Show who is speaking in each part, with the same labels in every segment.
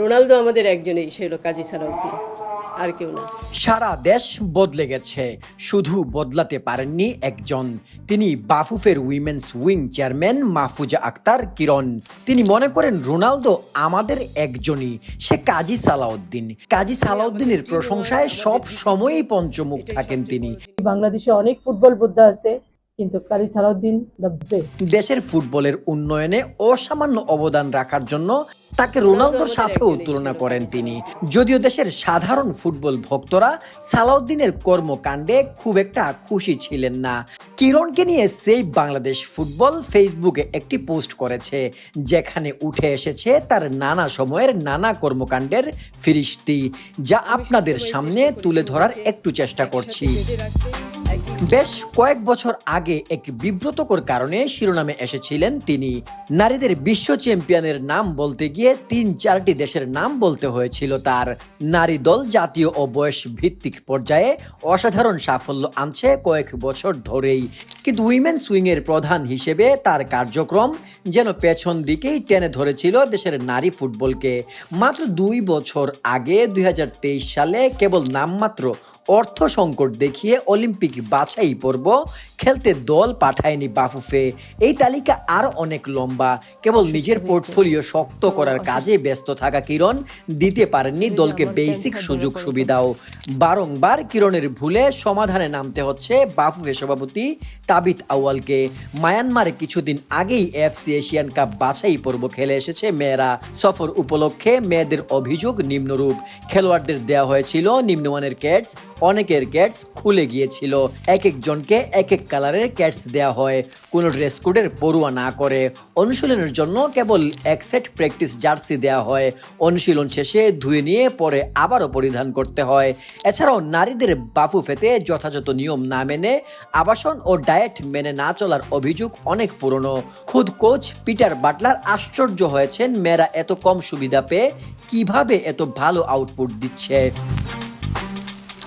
Speaker 1: Ronaldo আমাদের একজনই সে হলো কাজী সালাউদ্দিন আর কেউ না।
Speaker 2: সারা দেশ বদলে গেছে শুধু বদলাতে পারেননি একজন। তিনি বাফুফের women's wing chairman Mahfuza Akter Kiran. তিনি মনে করেন রোনালদো আমাদের একজনই সে কাজী সালাউদ্দিন। কাজী সালাউদ্দিনের প্রশংসায় সব সময়ই পঞ্চমুখ থাকেন তিনি।
Speaker 3: বাংলাদেশে অনেক ফুটবল যোদ্ধা আছে কিন্তু কাজী সালাউদ্দিন
Speaker 2: দেশের ফুটবলের উন্নয়নে অসামান্য অবদান রাখার জন্য তাকে রোনালদোর সাথেও তুলনা করেন তিনি। যদিও দেশের সাধারণ ফুটবল ভক্তরা সালাউদ্দিনের কর্মকাণ্ডে খুব একটা খুশি ছিলেন না। কিরণকে নিয়ে সেই বাংলাদেশ ফুটবল ফেসবুকে একটি পোস্ট করেছে, যেখানে উঠে এসেছে তার নানা সময়ের নানা কর্মকাণ্ডের ফিরিস্তি, যা আপনাদের সামনে তুলে ধরার একটু চেষ্টা করছি। বেশ কয়েক বছর আগে এক বিব্রতকর কারণে শিরোনামে এসেছিলেন তিনি। নারীদের বিশ্ব চ্যাম্পিয়নের নাম বলতে গিয়ে তিন চারটি দেশের নাম বলতে হয়েছিল তার। নারী দল জাতীয় ও বয়স ভিত্তিক পর্যায়ে অসাধারণ সাফল্য আনছে কয়েক বছর ধরেই। কিন্তু উইমেন সুইং এর প্রধান হিসেবে তার কার্যক্রম যেন পেছন দিকেই টেনে ধরেছিল দেশের নারী ফুটবলকে। মাত্র দুই বছর আগে দুই হাজার তেইশ সালে কেবল নামমাত্র অর্থ সংকট দেখিয়ে অলিম্পিক বাছাই পর্ব খেলতে দল পাঠায়নি বাফুফে। এই তালিকা আরও অনেক লম্বা। কেবল নিজের পোর্টফোলিও শক্ত করার কাজে ব্যস্ত থাকা কিরণ দিতে পারেননি দলকে বেসিক সুযোগ সুবিধাও। বারংবার কিরণের ভুলে সমাধানে নামতে হচ্ছে বাফুফে সভাপতি তাবিত আউয়ালকে। মায়ানমারে কিছুদিন আগেই এফসি এশিয়ান কাপ বাছাই পর্ব খেলে এসেছে মেয়েরা। সফর উপলক্ষে মেয়েদের অভিযোগ নিম্নরূপ। খেলোয়াড়দের দেওয়া হয়েছিল নিম্নমানের ক্যাটস, অনেকের ক্যাটস খুলে গিয়েছিল। এক একজনকে এক এক কালারের ক্যাটস দেওয়া হয়। কোনো ড্রেস কোডের পড়ুয়া না করে। অনুশীলনের জন্য কেবল এক সেট প্র্যাকটিস জার্সি দেওয়া হয়। অনুশীলন শেষে ধুয়ে নিয়ে পরে আবারও পরিধান করতে হয়। এছাড়াও নারীদের বাফু ফেতে যথাযথ নিয়ম না মেনে আবাসন ও ডায়েট মেনে না চলার অভিযোগ অনেক পুরনো। খুদ কোচ পিটার বাটলার আশ্চর্য হয়েছেন, মেয়েরা এত কম সুবিধা পেয়ে কীভাবে এত ভালো আউটপুট দিচ্ছে?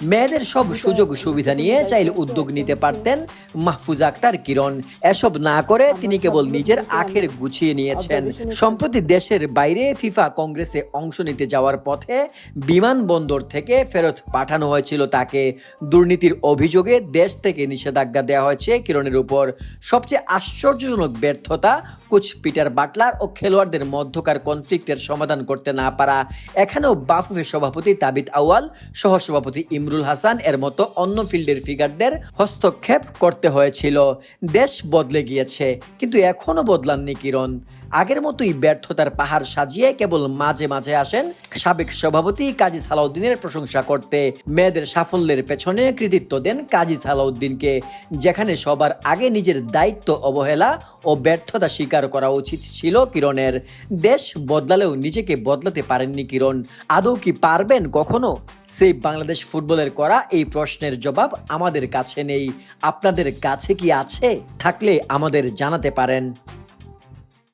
Speaker 2: মেয়েদের সব সুযোগ সুবিধা নিয়ে চাইলে উদ্যোগ নিতে পারতেন মাহফুজ আক্তার কিরণ। এসব না করে তিনি কেবল নিজের আখের গুছিয়ে নিয়েছেন। সম্প্রতি দেশের বাইরে ফিফা কংগ্রেসে অংশ নিতে যাওয়ার পথে বিমানবন্দর থেকে ফেরত পাঠানো হয়েছিল তাকে। দুর্নীতির অভিযোগে দেশ থেকে নিষেধাজ্ঞা দেওয়া হয়েছে কিরণের উপর। সবচেয়ে আশ্চর্যজনক ব্যর্থতা, কোচ পিটার বাটলার ও খেলোয়াড়দের মধ্যকার কনফ্লিক্টের সমাধান করতে না পারা। এখানেও বাফুফের সভাপতি তাবিত আওয়াল সহসভাপতি ইমরুল হাসান এর মতো অন্য ফিল্ডের ফিগারদের হস্তক্ষেপ করতে হয়েছিল। দেশ বদলে গিয়েছে, কিন্তু এখনও বদলাননি কিরণ। আগের মতোই ব্যর্থতার পাহাড় সাজিয়ে কেবল মাঝে মাঝে আসেন সাবেক সভাপতি কাজী সালাউদ্দিনের প্রশংসা করতে। মেয়েদের সাফল্যের পেছনে কৃতিত্ব দেন কাজী সালাউদ্দিনকে, যেখানে সবার আগে নিজের দায়িত্ব অবহেলা ও ব্যর্থতা স্বীকার করা উচিত ছিল কিরণের। দেশ বদলালেও নিজেকে বদলাতে পারেননি কিরণ। আদৌ কি পারবেন কখনো? সেই বাংলাদেশ ফুটবলের করা এই প্রশ্নের জবাব আমাদের কাছে নেই। আপনাদের কাছে কি আছে? থাকলে আমাদের জানাতে পারেন।